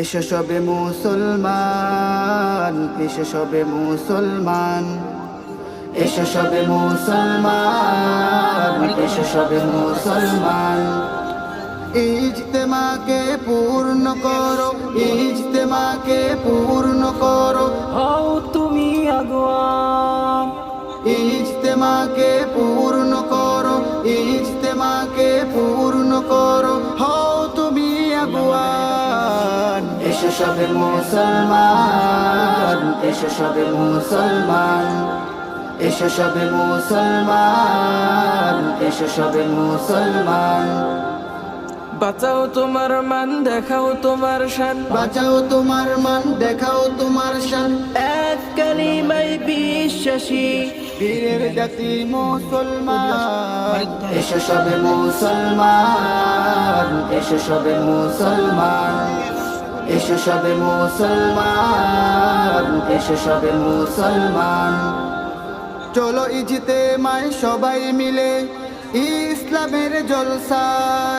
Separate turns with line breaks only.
এসো সবে মুসলমান এসো সবে মুসলমান এসো সবে মুসলমান এসো সবে মুসলমান। ইজতেমাকে পূর্ণ করো ইজতেমাকে পূর্ণ করো।
হও তুমি আগুয়ান
ইজতেমাকে পূর্ণ এসো সবে মুসলমান এসো সবে মুসলমান এসো সবে মুসলমান এসো সবে মুসলমান।
বাঁচাও তোমার মান দেখাও তোমার শান।
বাঁচাও তোমার মান দেখাও তোমার শান।
এক কালিমাই বিশ্বাসী।
বীরের জাতি মুসলমান এসো সবে মুসলমান এসো সবে মুসলমান। এসো সবে মুসলমান এসো সবে মুসলমান। চলো ইজিতে মাই সবাই মিলে ইসলামের জলসা